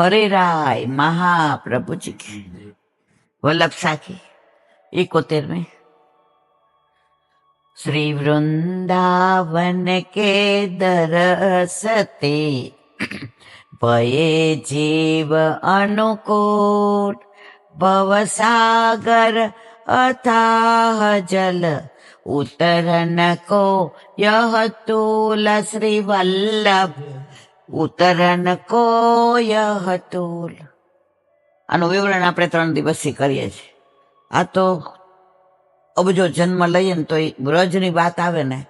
हरे राय, महाप्रभु जी की। वल्लभ साखी इकोतेर में, श्री वृंदावन के दरसते भये जीव अनुकूल भवसागर अथाह जल, उतरन को यह तूल श्री वल्लभ ઉતરણ કોય હતું આનું વિવરણ આપણે ત્રણ દિવસથી કરીએ છીએ. આ તો અબજો જન્મ લઈએ ને તો એ વ્રજની વાત આવે ને,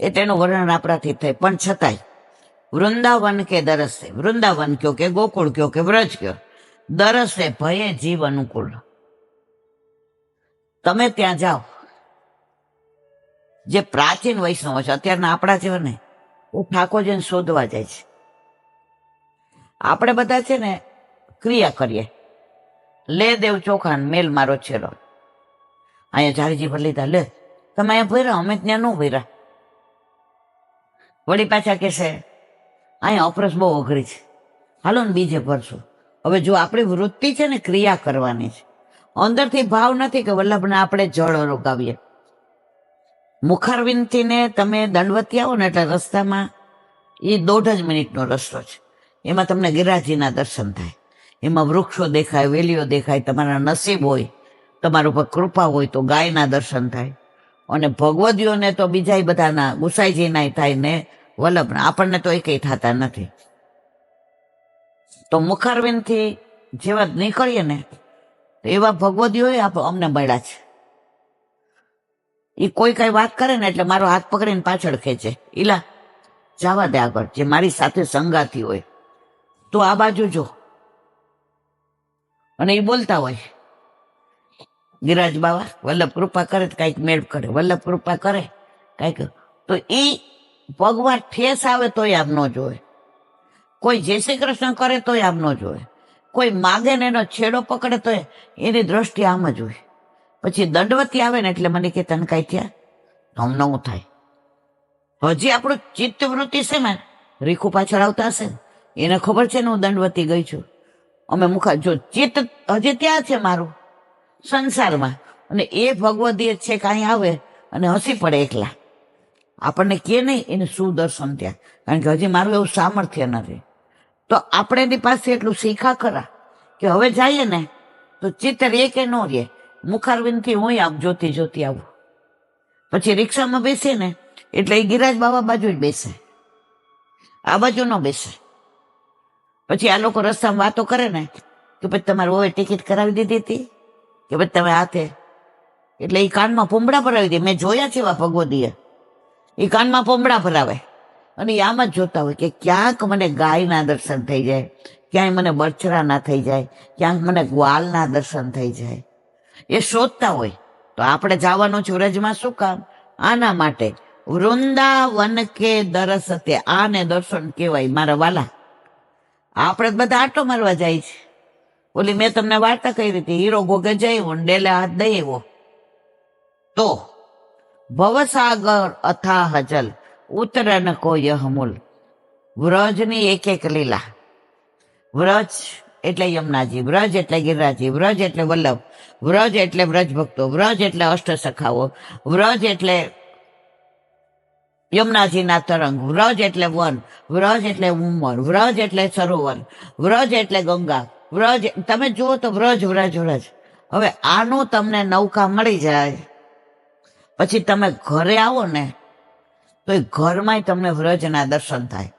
એ તેનું વર્ણન આપણાથી થાય. પણ છતાંય, વૃંદાવન કે દરસે, વૃંદાવન કયો કે ગોકુળ કયો કે વ્રજ કયો, દરસે ભયે જીવ અનુકૂળ. તમે ત્યાં જાઓ. જે પ્રાચીન વૈષ્ણવ છે, અત્યારના આપણા જેવા ને એ જઈને શોધવા જાય છે. આપણે બધા છે ને ક્રિયા કરીએ. લે દેવ ચોખા ને મેલ મારો છેલો. અહીંયા જારીજી પર લીધા, લે, તમે અહીંયા ભર્યા, અમે ત્યાં ન ભર્યા. વળી પાછા કહેશે અહીંયા અપરસ બહુ અઘરી છે. હાલો ને બીજે ભરશું હવે જો આપણી વૃત્તિ છે ને ક્રિયા કરવાની છે. અંદરથી ભાવ નથી કે વલ્લભને આપણે જળ રોગાવીએ મુખારવિંદથી તમે દંડવતી આવો ને એટલે રસ્તામાં એ દોઢ જ મિનિટનો રસ્તો છે. એમાં તમને ગિરાજીના દર્શન થાય. એમાં વૃક્ષો દેખાય, વેલીઓ દેખાય, તમારા નસીબ હોય, તમારા ઉપર કૃપા હોય તો ગાયના દર્શન થાય. અને ભગવદીઓને તો બીજા બધાના ગુસાઈજીના થાય ને વલ્લભના આપણને તો એકેય થતા નથી. તો મુખારવિંદથી જેવા નીકળીએ ને એવા ભગવદીઓ અમને મળ્યા છે. એ કોઈ કઈ વાત કરે ને એટલે મારો હાથ પકડીને પાછળ ખેંચે. ઈલા, જવા દે આગળ, જે મારી સાથે સંગાતી હોય. તો આ બાજુ જો. અને એ બોલતા હોય. ગિરાજ બાવા, વલ્લભ કૃપા કરે તો કંઈક મેળ કરે વલ્લભ કૃપા કરે કંઈક. તો એ પગમાં ઠેસ આવે તોય આમ ન જોવે. કોઈ જય શ્રી કૃષ્ણ કરે તોય આમ ન જોવે. કોઈ માગે ને એનો છેડો પકડે તો એની દ્રષ્ટિ આમ જ હોય. પછી દંડવતી આવે ને એટલે મને કે તને કઈ થયા. હમણાં થાય. હજી આપણું ચિત્ત વૃત્તિ છે ને, રીખું પાછળ આવતા હશે એને ખબર છે ને હું દંડવતી ગઈ છું. અમે મુખા જો ચિત્ત હજી ત્યાં છે મારું, સંસારમાં, અને એ ભગવદીય છે કાંઈ આવે અને હસી પડે એકલા. આપણને કે નહીં, એને શું દર્શન ત્યાં કારણ કે હજી મારું એવું સામર્થ્ય નથી. તો આપણે એની પાસે એટલું શીખા ખરા કે હવે જઈએ ને, તો ચિત્ત રે કે ન રે? મુખારવિંદથી હું આમ જોતી જોતી આવું. પછી રિક્ષામાં બેસે ને, એટલે એ ગિરાજ બાબા બાજુ જ બેસે. આ બાજુ ન બેસે. પછી આ લોકો રસ્તામાં વાતો કરે ને, કે પછી તમારે હવે ટિકિટ કરાવી દીધી હતી? કે પછી તમે હાથે? એટલે એ કાનમાં પોંબડા ભરાવી દે. મેં જોયા છે એવા ભગવદીએ એ કાનમાં પોંબડા ભરાવે. અને એ આમ જ જોતા હોય કે ક્યાંક મને ગાયના દર્શન થઈ જાય, ક્યાંય મને બરછરા ના થઈ જાય, ક્યાંક મને ગ્વાલના દર્શન થઈ જાય. એ શોધતા હોય. તો આપણે જવાનું સુરજમાં શું કામ? આના માટે. વૃંદાવન કે દરસતે આને દર્શન કહેવાય મારા વાલા. આપણે બધા આટો મારવા જાય છે. ઓલી મેં તમને વાર્તા કહી હતી, હીરો ગોગે જઈ ડેલે હાથ દઈ એવો તો, ભવસાગર અથા હજલ ઉતરન કો હમુલ વ્રજની એક એક લીલા. વ્રજ એટલે યમુનાજી, વ્રજ એટલે ગિરિરાજી, વ્રજ એટલે વલ્લભ, વ્રજ એટલે વ્રજ ભક્તો વ્રજ એટલે અષ્ટ સખાઓ વ્રજ એટલે યમુનાજીના તરંગ, વ્રજ એટલે વન, વ્રજ એટલે ઉમર, વ્રજ એટલે સરોવર, વ્રજ એટલે ગંગા, વ્રજ તમે જુઓ તો વ્રજ વ્રજ વ્રજ. હવે આનું તમને નૌકા મળી જાય. પછી તમે ઘરે આવો ને, તો એ ઘરમાંય તમને વ્રજના દર્શન થાય.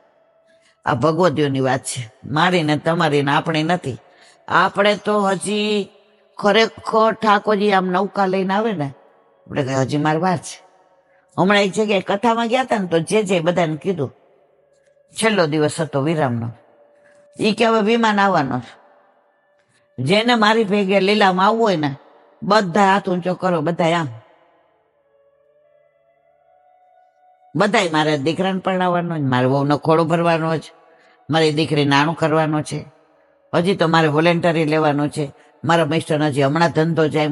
આ ભગવદીઓની વાત છે. મારી ને તમારી ને આપણી નથી. આપણે તો હજી ખરેખર ઠાકોરજી આમ નૌકા લઈને આવે ને, આપણે કહે હજી મારી વાત છે. હમણાં એક જગ્યાએ કથામાં ગયા હતા ને તો જે જે બધાને કીધું. છેલ્લો દિવસ હતો વિરામનો. એ કે હવે વિમાન આવવાનો છે. જેને મારી ભેગે લીલામાં આવવું હોય ને બધા હાથ ઊંચો કરો બધા આમ. બધાય મારે દીકરાને પરણાવવાનો છે, મારે વહુનો ખોળો ભરવાનો છે, મારી દીકરી નાણું કરવાનો છે. હજી તો મારે વોલેન્ટરી લેવાનું છે. મારા મિસ્ટર હજી હમણાં ધંધો જાય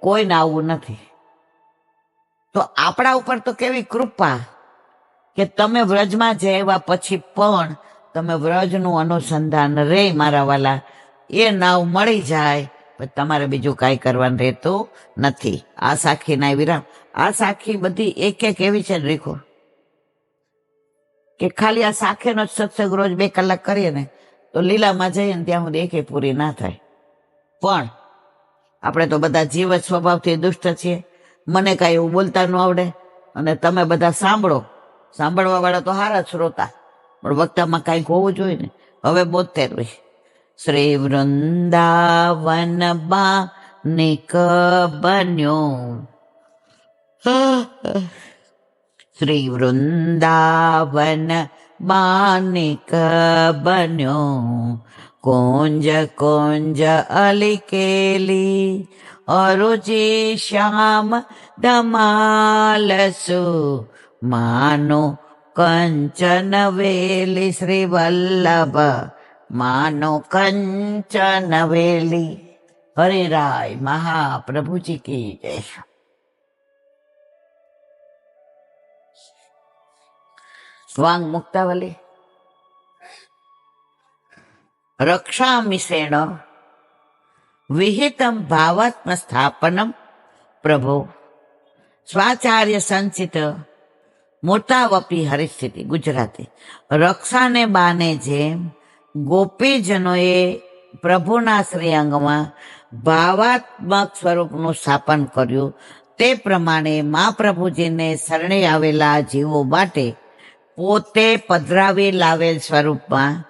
કોઈને આવવું નથી. તો આપણા ઉપર તો કેવી કૃપા કે તમે વ્રજમાં જયા પછી પણ તમે વ્રજનું અનુસંધાન રે મારા વાલા. એ નાવ મળી જાય, પણ તમારે બીજું કાંઈ કરવાનું રહેતું નથી. આ સાખીના વિરામ. આ સાખી બધી એક એક એવી છે રીખો. કે ખાલી આ સાખેનો જ સત્સંગ રોજ બે કલાક કરીએ ને, તો લીલામાં જઈએ ને ત્યાં સુધી એકે પૂરી ના થાય. પણ આપણે તો બધા જીવ સ્વભાવથી દુષ્ટ છીએ. મને કાંઈ એવું બોલતા ન આવડે. અને તમે બધા સાંભળો. સાંભળવા વાળા તો હારા શ્રોતા. પણ વક્તામાં કાંઈક હોવું જોઈએ ને, હવે બોતેર શ્રી વૃંદાવન બા નિક બન્યો શ્રી વૃંદાવન માનિક બન્યો કુંજ કુંજ અલિકેલી અરુચિ શ્યામ દમાલસુ માનો કંચન વેલી શ્રી વલ્લભ માનો કંચન વેલી હરિરાય મહાપ્રભુજી કી જય વાંગ મુક્તાવલી. રક્ષા મિશ્રેણ વિહિતમ ભાવાત્મ સ્થાપનમ પ્રભો. સ્વાચાર્ય સંચિત મોટાવપી હરિસ્થિતિ ગુજરાતી. રક્ષાને બાને જેમ ગોપીજનોએ પ્રભુના શ્રીઅંગમાં ભાવાત્મક સ્વરૂપનું સ્થાપન કર્યું. તે પ્રમાણે મહાપ્રભુજીને શરણે આવેલા જીવો માટે પોતે પધરાવી લાવેલ સ્વરૂપમાં,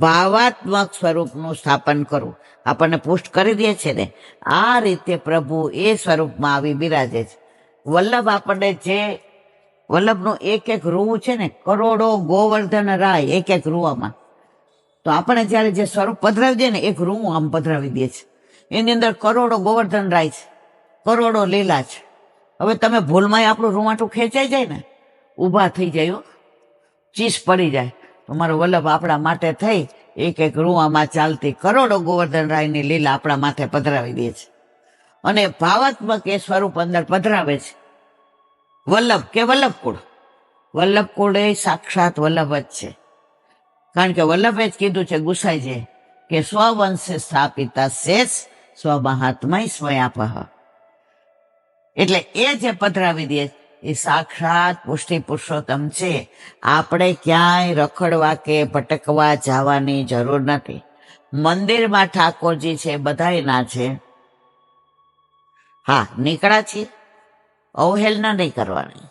ભાવાત્મક સ્વરૂપનું સ્થાપન કરવું આપણને પુષ્ટ કરી દે છે ને, આ રીતે પ્રભુ એ સ્વરૂપમાં આવી બિરાજે છે. વલ્લભ આપણને જે, વલ્લભનું એક એક રૂ છે ને, કરોડો ગોવર્ધન રાય એક એક રૂવામાં તો આપણે જ્યારે જે સ્વરૂપ પધરાવી દે ને, એક રૂ આમ પધરાવી દે છે. એની અંદર કરોડો ગોવર્ધન રાય છે, કરોડો લીલા છે. હવે તમે ભૂલમાં આપણું રૂવાટું ખેંચાઈ જાય ને, ઊભા થઈ જાય. ચીસ પડી જાય. તો મારો વલ્લભ આપણા માટે થઈ, એક એક રૂવામાં ચાલતી કરોડો ગોવર્ધન રાયની લીલા આપણા માથે પધરાવી દે છે. અને ભાવાત્મક એ સ્વરૂપ અંદર પધરાવે છે. વલ્લભ કે વલ્લભકુળ? વલ્લભકુળ એ સાક્ષાત વલ્લભ જ છે. કારણ કે વલ્લભે જ કીધું છે ગુસાઈજે કે સ્વવંશે સ્થાપિતા શેષ સ્વમહાત્મા સ્વયાપહ. એટલે એ જે પધરાવી દે એ સાક્ષાત પુષ્ટિ પુરુષોત્તમ છે. આપણે ક્યાંય રખડવા કે ભટકવા જવાની જરૂર નથી. મંદિરમાં ઠાકોરજી છે, બધાયના છે. હા, નીકળ્યા છીએ. અવહેલના નહીં કરવાની.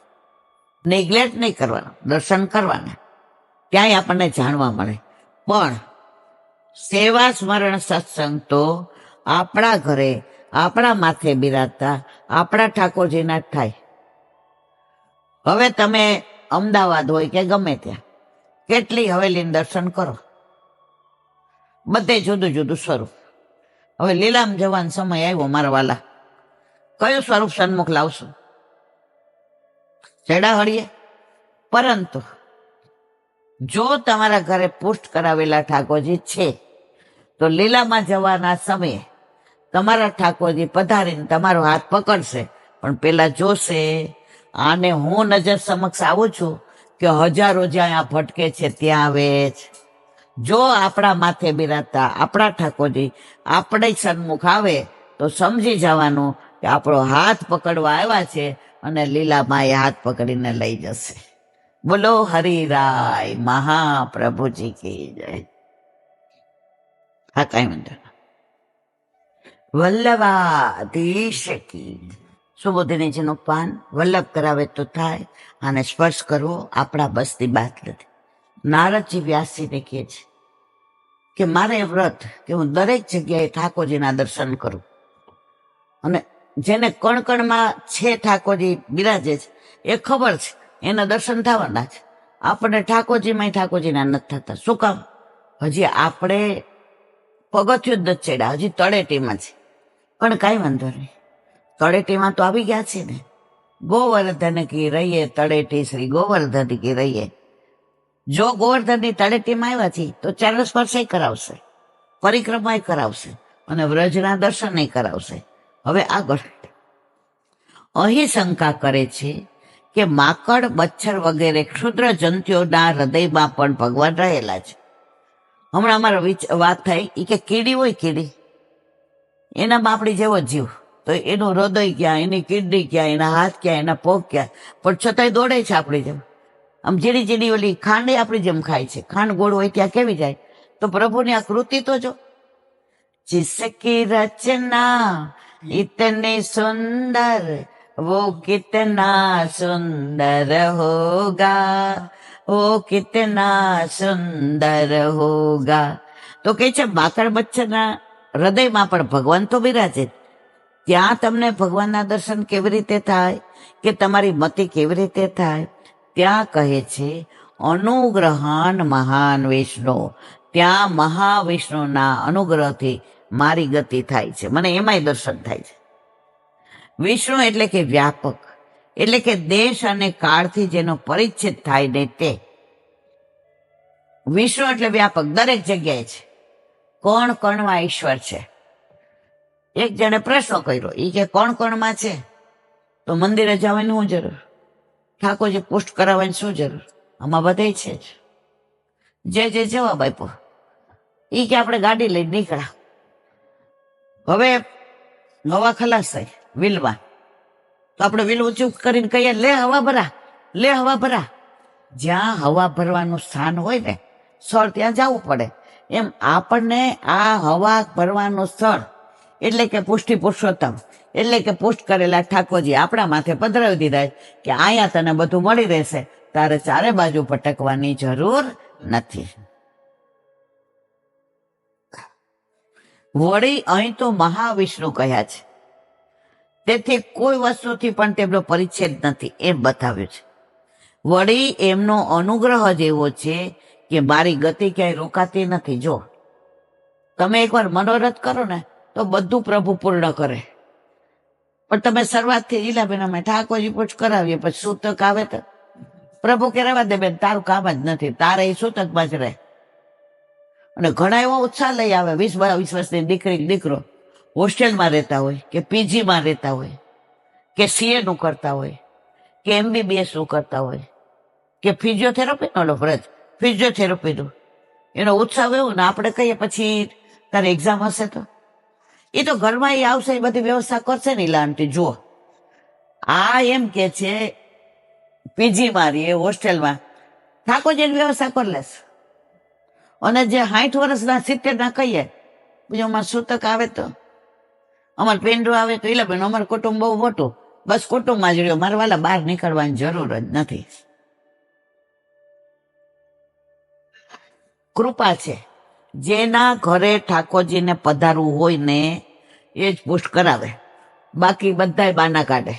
નેગ્લેક્ટ નહીં કરવાનું. દર્શન કરવાના. ક્યાંય આપણને જાણવા મળે. પણ સેવા સ્મરણ સત્સંગ તો આપણા ઘરે, આપણા માથે બિરાજતા, આપણા ઠાકોરજીના જ થાય. હવે તમે અમદાવાદ હોય કે ગમે ત્યાં, કેટલી હવેલીનું દર્શન કરો. બધે જુદું જુદું સ્વરૂપ. હવે લીલામ જવાનો સમય આવ્યો મારા વાલા. કયું સ્વરૂપ સન્મુખ લાવશો? ચડા હળીએ? પરંતુ જો તમારા ઘરે પુષ્ટ કરાવેલા ઠાકોરજી છે, તો લીલામાં જવાના સમયે તમારા ઠાકોરજી પધારીને તમારો હાથ પકડશે, પણ પેલા જોશે. આને હું નજર સમક્ષ આવું છું કે હજારો જ્યાં ભટકે છે, ત્યાં આવે છે જો આપણા માથે બિરાજતા આપણા ઠાકોરજી આપણે સન્મુખ આવે, તો સમજી જવાનું કે આપણો હાથ પકડવા આવ્યા છે અને લીલામાં એ હાથ પકડીને લઈ જશે. બોલો હરિરાય મહાપ્રભુજી કી જય. હા, કઈ વાંધો. વલ્લભાધીશ કી સુબોધિનીજીનું પાન વલ્લભ કરાવે તો થાય અને સ્પર્શ કરવો આપણા બસની બાત નથી. નારદજી વ્યાસજીને કહે છે કે મારે વ્રત કે હું દરેક જગ્યાએ ઠાકોરજીના દર્શન કરું. અને જેને કણકણમાં છે ઠાકોરજી બિરાજે છે, એ ખબર છે, એના દર્શન થવાના છે. આપણને ઠાકોરજીમાં ઠાકોરજીના નથી થતા. શું કામ? હજી આપણે પગથિયું જ ચડ્યા, હજી તળેટીમાં છે. પણ કાંઈ વાંધો નહીં. તળેટીમાં તો આવી ગયા છે ને. ગોવર્ધન કી રહીએ તળેટી શ્રી ગોવર્ધન કી રહીએ જો ગોવર્ધનની તળેટીમાં આવ્યા છે તો ચરણ સ્પર્શ કરાવશે, પરિક્રમાય કરાવશે અને વ્રજના દર્શન કરાવશે. હવે આગળ. અહીં શંકા કરે છે કે માકડ, મચ્છર વગેરે ક્ષુદ્ર જંતુઓના હૃદયમાં પણ ભગવાન રહેલા છે. હમણાં અમારો વાત થઈ કે કીડી હોય કીડી. એનામાં આપણી જેવો જીવ. તો એનું હૃદય ક્યાં એની કિડની ક્યાં એના હાથ ક્યાં એના પગ ક્યાં પણ છતાંય દોડે છે આપણી જેમ આમ ઝીણી ઝીણી ઓલી ખાંડ આપણી જેમ ખાય છે ખાંડ ગોળ હોય ત્યાં કેવી જાય તો પ્રભુની આ કૃતિ તો જો जिसकी रचना इतनी सुंदर वो कितना सुंदर होगा वो कितना સુંદર હોગા તો કે છે માકડ બચ્ચાના હૃદયમાં પણ ભગવાન તો બિરાજે ત્યાં તમને ભગવાનના દર્શન કેવી રીતે થાય, કે તમારી મતિ કેવી રીતે થાય, ત્યાં કહે છે અનુગ્રહણ મહાન વિષ્ણુ. ત્યાં મહાવિષ્ણુના અનુગ્રહથી મારી ગતિ થાય છે. મને એમાંય દર્શન થાય છે. વિષ્ણુ એટલે કે વ્યાપક, એટલે કે દેશ અને કાળથી જેનો પરિચ્છેદ થાય ને તે. વિષ્ણુ એટલે વ્યાપક, દરેક જગ્યાએ છે. કોણ કોણમાં ઈશ્વર છે? એક જણે પ્રશ્ન કર્યો એ કે કોણ કોણમાં છે? તો મંદિરે જવાની શું જરૂર. ઠાકોરજી, પુષ્ટ કરાવવાની શું જરૂર? આમાં બધે છે જ. જે જે, જવાબ આપ્યો. એ કે આપણે ગાડી લઈને નીકળ્યા. હવે હવા ખલાસ થઈ વિલમાં તો આપણે વિલ ઊંચું કરીને કહીએ, લે હવા ભરા, લે હવા ભરા. જ્યાં હવા ભરવાનું સ્થાન હોય ને, સ્થળ ત્યાં જવું પડે. એમ આપણને આ હવા ભરવાનું સ્થળ એટલે કે પુષ્ટિ પુરુષોત્તમ. એટલે કે પુષ્ટ કરેલા ઠાકોરજી આપણા માથે પધરાવી દીધા કે અહીંયા તને બધું મળી રહેશે. તારે ચારે બાજુ ભટકવાની જરૂર નથી. વળી અહીં તો મહાવિષ્ણુ કહ્યા છે. તેથી કોઈ વસ્તુથી પણ તેમનો પરિચ્છેદ નથી, એમ બતાવ્યું છે. વળી એમનો અનુગ્રહ જ એવો છે કે મારી ગતિ ક્યાંય રોકાતી નથી. જો તમે એકવાર મનોરથ કરો ને તો બધું પ્રભુ પૂર્ણ કરે. પણ તમે શરૂઆતથી ઈલાબેન અમે ઠાકોરજી પૂછ કરાવીએ, પછી સૂતક આવે તો પ્રભુ કે, રહેવા દે બેન, તારું કામ જ નથી, તારે એ સૂતકમાં જ રહે. અને ઘણા એવો ઉત્સાહ લઈ આવે, વીસ બાવીસ વર્ષની દીકરી દીકરો હોસ્ટેલમાં રહેતા હોય, કે પીજીમાં રહેતા હોય, કે સીએ નું કરતા હોય, કે એમબીબીએસનું કરતા હોય, કે ફિઝિયોથેરાપી નો વ્રત, ફિઝિયોથેરાપીનું. એનો ઉત્સાહ એવો ને આપણે કહીએ, પછી તારે એક્ઝામ હશે તો? એ તો ઘરમાં એ આવશે એ બધી વ્યવસ્થા કરશે ને ઈલા આંટી, જુઓ. આ એમ કે છે, પીજી મારી એ હોસ્ટેલમાં. ઠાકોરજીની વ્યવસ્થા કરી લેશ. અને જે સાઠ વર્ષના સિત્તેરના કહીએ, બીજું અમારે સૂતક આવે તો. અમારે પેન્ડો આવે તો એટલે બેન, અમારું કુટુંબ બહુ મોટું. બસ કુટુંબમાં જ રહ્યો. મારે વાલા બહાર નીકળવાની જરૂર જ નથી. કૃપા છે. જેના ઘરે ઠાકોરજીને પધારવું હોય ને, એ જ પુષ્ટ કરાવે. બાકી બધાય બાના કાઢે.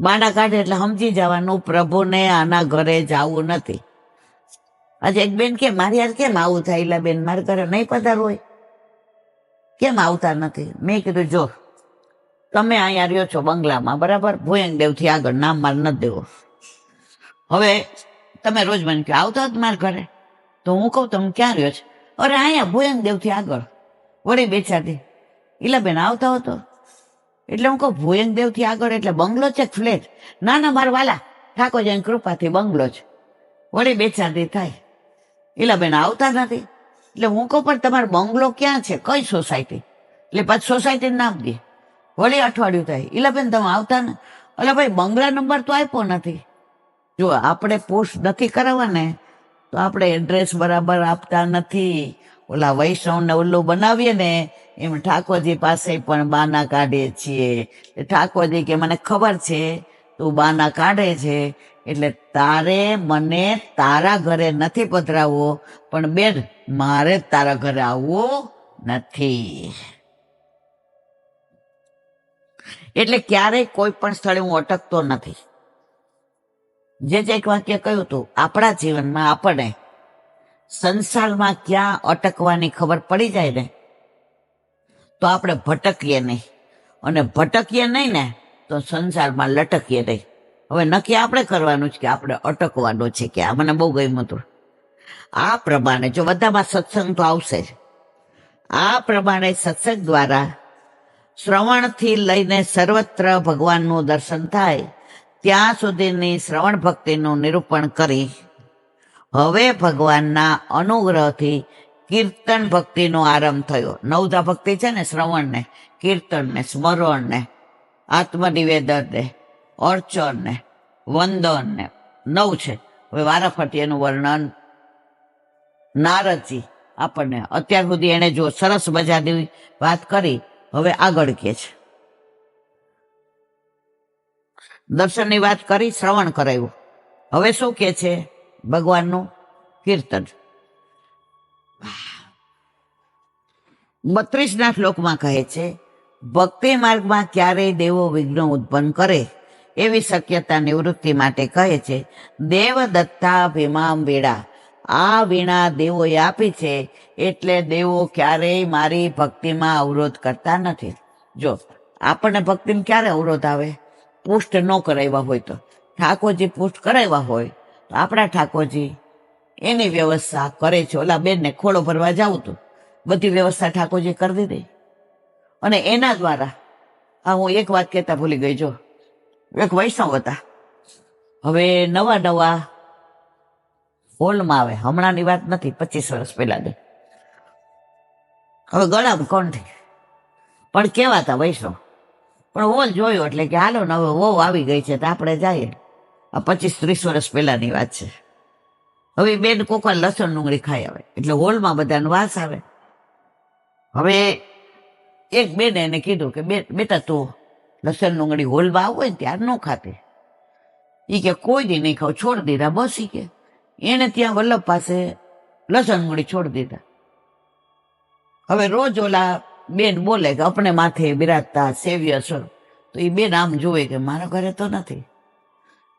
બાના કાઢે એટલે સમજી જવાનું, પ્રભુને આના ઘરે જવું નથી. આજે એક બેન કે, મારી યાર કેમ આવું થાય? એટલે બેન, મારે ઘરે નહીં પધારવું હોય. કેમ આવતા નથી? મેં કીધું, જો, તમે અહીંયા રહ્યો છો બંગલામાં, બરાબર? ભોયંગ દેવથી આગળ, નામ માર નથી દેવો. હવે તમે રોજ મને કહો, આવતા જ મારા ઘરે? તો હું કહું, તમે ક્યાં રહ્યો છો? અરે, અહીંયા ભોયંગ દેવથી આગળ. વળી બેચાતી એટલે બેન આવતા હતો એટલે હું કહું ભોજન દેવથી આગળ એટલે બંગલો છે ફ્લેટ? ના ના, મારા વાલા ઠાકોરજીની કૃપાથી બંગલો છે. વળી બેચાતી થાય. એટલે બેન આવતા નથી. એટલે હું કહું, પણ તમારો બંગલો ક્યાં છે? કઈ સોસાયટી? એટલે પાછી સોસાયટી નામ દે. વળી અઠવાડિયું થાય. એટલે બેન તમે આવતા ને એટલે ભાઈ, બંગલા નંબર તો આપ્યો નથી. જો, આપણે પોસ્ટ નથી કરાવવા ને તો આપણે એડ્રેસ બરાબર આપતા નથી. ઓલા વૈષ્ણવને ઓલું બનાવીએ ને, એમ ઠાકોરજી પાસે પણ બાના કાઢીએ છીએ. ઠાકોરજી કે, મને ખબર છે, તું બાના કાઢે છે. એટલે તારે મને તારા ઘરે નથી પધરાવવો, પણ બેન, મારે તારા ઘરે આવવું નથી. એટલે ક્યારેય કોઈ પણ સ્થળે હું અટકતો નથી. જે જે એક વાક્ય કહ્યું હતું, આપણા જીવનમાં આપણને સંસારમાં ક્યાં અટકવાની ખબર પડી જાય ને, તો આપણે ભટકીએ નહીં. અને ભટકીએ નહીં ને, તો સંસારમાં લટકીએ નહીં. હવે નક્કી આપણે કરવાનું છે કે આપણે અટકવાનું છે કે આ. મને બહુ ગમ્યું હતું. આ પ્રમાણે જો બધામાં સત્સંગ તો આવશે જ. આ પ્રમાણે સત્સંગ દ્વારા શ્રવણથી લઈને સર્વત્ર ભગવાનનું દર્શન થાય. ત્યાં સુધીની શ્રવણ ભક્તિનું નિરૂપણ કરી હવે ભગવાનના અનુગ્રહથી કીર્તન ભક્તિનો આરંભ થયો. નવધા ભક્તિ છે ને, શ્રવણને, કીર્તનને, સ્મરણને, આત્મનિવેદનને, અર્ચનને, વંદનને, નવ છે. હવે વારાફરતી એનું વર્ણન નારદજી આપણને અત્યાર સુધી એણે જો સરસ મજાની વાત કરી, હવે આગળ કે છે. દર્શનની વાત કરી, શ્રવણ કરાયું. હવે શું કે છે ભગવાનનું કીર્તન? બત્રીસના શ્લોકમાં કહે છે, ભક્તિ માર્ગમાં ક્યારેય દેવો વિઘ્ન ઉત્પન્ન કરે એવી શક્યતા નિવૃત્તિ માટે કહે છે દેવ દત્તા ભીમામ વીણા આ વીણા દેવોએ આપી છે એટલે દેવો ક્યારેય મારી ભક્તિમાં અવરોધ કરતા નથી. જો, આપણને ભક્તિમાં ક્યારે અવરોધ આવે? પુષ્ટ ન કરાવ્યા હોય તો. ઠાકોરજી પુષ્ટ કરાવ્યા હોય તો આપણા ઠાકોરજી એની વ્યવસ્થા કરે છે. ઓલા બેનને ખોળો ભરવા જાઉં તો બધી વ્યવસ્થા ઠાકોરજી કરી દીધી. અને એના દ્વારા, આ હું એક વાત કહેતા ભૂલી ગઈ, જો. એક વૈષ્ણવ હતા. હવે નવા નવા હોલમાં આવે. હમણાંની વાત નથી, પચીસ વર્ષ પહેલા હવે ગળામાં કોણ થઈ? પણ કેવા હતા વૈષ્ણવ. પણ હોલ જોયો એટલે કે હાલો ને હવે વહુ આવી ગઈ છે તો આપણે જઈએ. આ પચીસ ત્રીસ વર્ષ પહેલાની વાત છે. હવે બેન કોકર લસણ ડુંગળી ખાઈ આવે. એટલે હોલમાં બધાને વાસ આવે. હવે એક બેને એને કીધું કે બેટા, તું લસણ ડુંગળી હોલમાં આવું હોય ને ત્યારે ન ખાતે. એ કે, કોઈ દી નહીં ખાવ છોડ દીધા, બસ કે. એને ત્યાં વલ્લભ પાસે લસણ ડુંગળી છોડી દીધા. હવે રોજ ઓલા બેન બોલે કે આપણે માથે બિરાજતા સેવ્ય છો. તો એ બેન આમ જોવે કે મારા ઘરે તો નથી.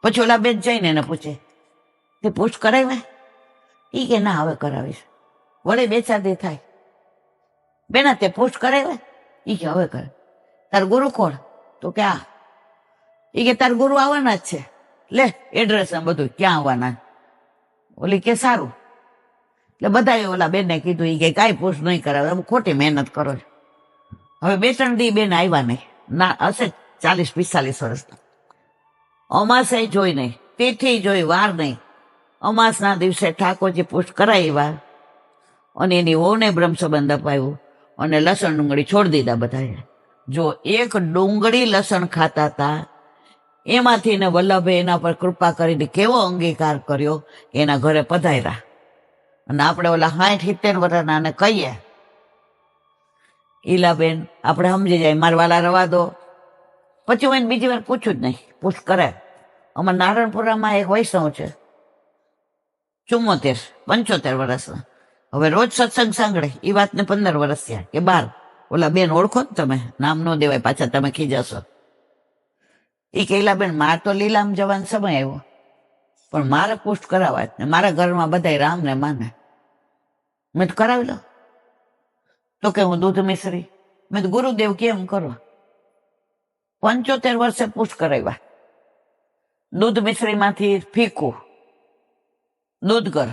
પછી ઓલા બેન જઈને એને પૂછે, તે પૂછ કરાવે એ કે, ના, હવે કરાવીશ. વળે બે ચાર દે થાય. બેના તે પૂછ કરાવે એ કે, હવે કરે. તાર ગુરુ કોણ? તો કે, આ. એ કે, તાર ગુરુ આવવાના જ છે. લે એડ્રેસ બધું ક્યાં આવવાના? ઓલી કે, સારું. એટલે બધાએ ઓલા બેનને કીધું એ કે, કાંઈ પૂછ નહીં કરાવે ખોટી મહેનત કરો છો. હવે બે ત્રણ દી બેન આવ્યા નહીં. ના, હશે ચાલીસ, પિસ્તાલીસ વર્ષના. અમાસે જોઈ નહીં, તિથિ જોઈ વાર નહીં. અમાસના દિવસે ઠાકોરજી પુષ્ટ કરાવ્યા અને એની વહુને બ્રહ્મ સંબંધ અપાયું અને લસણ ડુંગળી છોડી દીધા બધાએ. જો એક ડુંગળી લસણ ખાતા હતા એમાંથી ને વલ્લભે એના પર કૃપા કરીને કેવો અંગીકાર કર્યો એના ઘરે પધાર્યા. અને આપણે ઓલા સાઠ, સિત્તેર વર્ષના કહીએ ઈલાબેન આપણે સમજી જાય, મારા રવા દો. પછી હું એને બીજી વાર પૂછું જ નહીં. પૂછ કરે. અમારા નારણપુરામાં એક વૈષ્ણવ છે. ચુમ્મોતેર, પંચોતેર વર્ષના હવે રોજ સત્સંગ સાંભળે. એ વાતને પંદર વર્ષ થયા કે બાર. ઓલા બેન ઓળખો ને તમે? નામ ન દેવાય, પાછા તમે ખીજાશો એ કહેલા બેન, માર તો લીલામ જવાનો સમય આવ્યો. પણ મારે પુષ્ટ કરાવવા ને. મારા ઘરમાં બધા રામને માને. મેં તો કરાવી લો. તો કે હું દૂધ મિશ્રી. મેં ગુરુદેવ, કેમ કરો પંચોતેર વર્ષે પુષ્ટ કરાવ્યા. દૂધ મિશ્રીમાંથી ફીકું દૂધ કર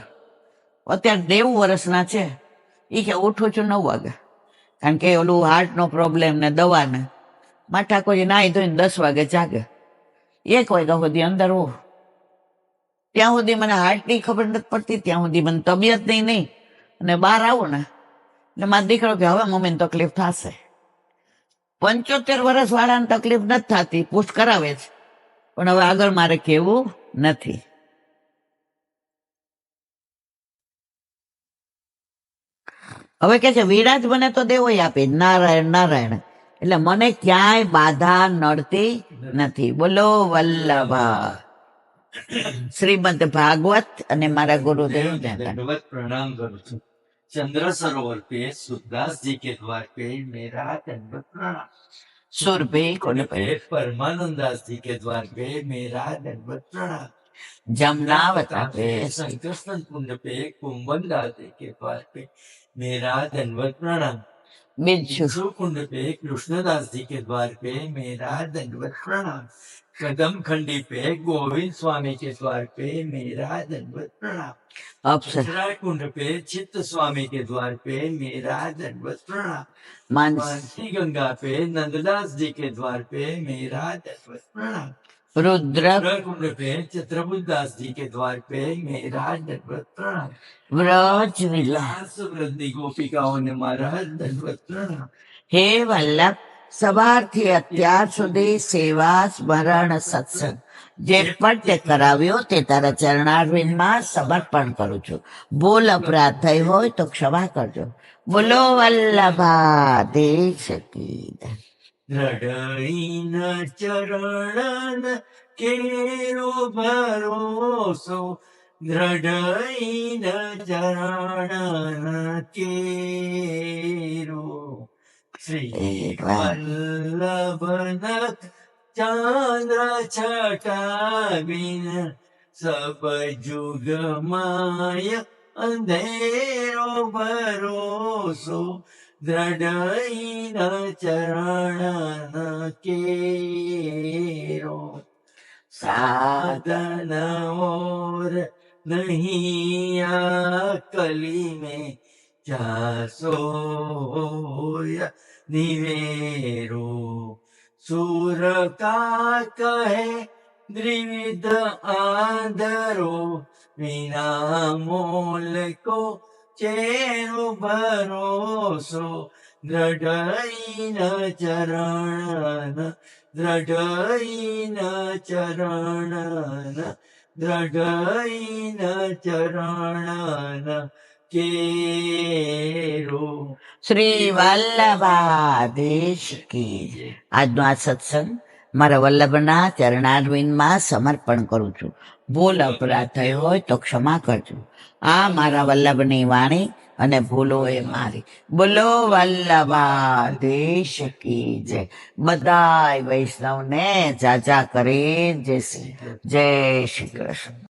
અત્યારે નેવું વર્ષના છે. એ કે ઉઠું છું નવ વાગે. કારણ કે ઓલું હાર્ટનો પ્રોબ્લેમ ને દવાને માઠા કોઈ નાહી ધોઈને દસ વાગે જાગે. એક વાગ્યા સુધી અંદર હો ત્યાં સુધી મને હાર્ટની ખબર નથી પડતી, ત્યાં સુધી મને તબિયતની નહીં. અને બહાર આવું ને ને દીકરો કે હવે મમ્મીને તકલીફ થશે. પંચોતેર વર્ષ વાળા તકલીફ નથી થતી પુષ્ટ કરાવે છે. પણ હવે આગળ મારે કેવું નથી. હવે કે છે, વિરાજ મને તો દેવો આપે. નારાયણ નારાયણ. એટલે મને ક્યાંય બાધા નડતી નથી. બોલો વલ્લભા. શ્રીમદ ભાગવત અને મારા ગુરુદેવ પ્રણામ કરું છું. चंद्र सरोवर पे सुखदास जी के द्वार पे मेरा दंड प्रणाम पे परमानंदास जी के द्वार पे मेरा दंडवत प्रणाम जमुनावता पे संकृष्ण कुंड पे कुंभन दास जी के द्वार पे मेरा दंडवत प्रणाम बिरजू कुंड पे कृष्णदास जी के द्वार पे मेरा दंडवत प्रणाम कदम खंडी पे गोविंद स्वामी के द्वार पे मेरा दंडवत प्रणाम। अब सर कुंड पे चित्त स्वामी के द्वार पे मेरा दंडवत प्रणाम। मानसी गंगा पे नंददास जी के द्वार पे मेरा दंडवत प्रणाम। रुद्र कुंड पे चित्रभुज दास जी के द्वार पे मेरा दंडवत प्रणाम। व्रज विलास वृद्धि गोपिकाओं ने मारा दंडवत प्रणाम। हे वल्लभ સવારથી અત્યાર સુધી સેવા, સ્મરણ, સત્સંગ. જે પણ તે કરાવ્યો તે તારા ચરણારવિંદમાં સમર્પણ કરું છું. ભૂલ અપરાધ થઈ હોય તો ક્ષમા કરજો. બોલો, વલ્લભા, દેશ ચરણ કેરો ભરોસો દ્રઢ ચરણ કેરો શ્રી વલ્લભન ચંદ્ર છટાવીન સબ જુગ માય અંધેરો ભરોસો, દ્રઢઈન ચરણ કેરો. સાધન ઓર નહીં કલી મેં જાસો दिवेरो सूरका कहे द्रिविद आदरो विना मोल को चेरु भरोसो। द्रढै न चरणन द्रढैन चरण। શ્રી વલ્લભાધીશ આજનો આ સત્સંગ મારા વલ્લભના ચરણારવિંદમાં સમર્પણ કરું છું. ભૂલ અપરાધ થયો હોય તો ક્ષમા કરજો. આ મારા વલ્લભની વાણી અને ભૂલો એ મારી. બોલો વલ્લભાધીશ કી જય. બધાય વૈષ્ણવને જાજા કરી જય શ્રી જય શ્રી કૃષ્ણ.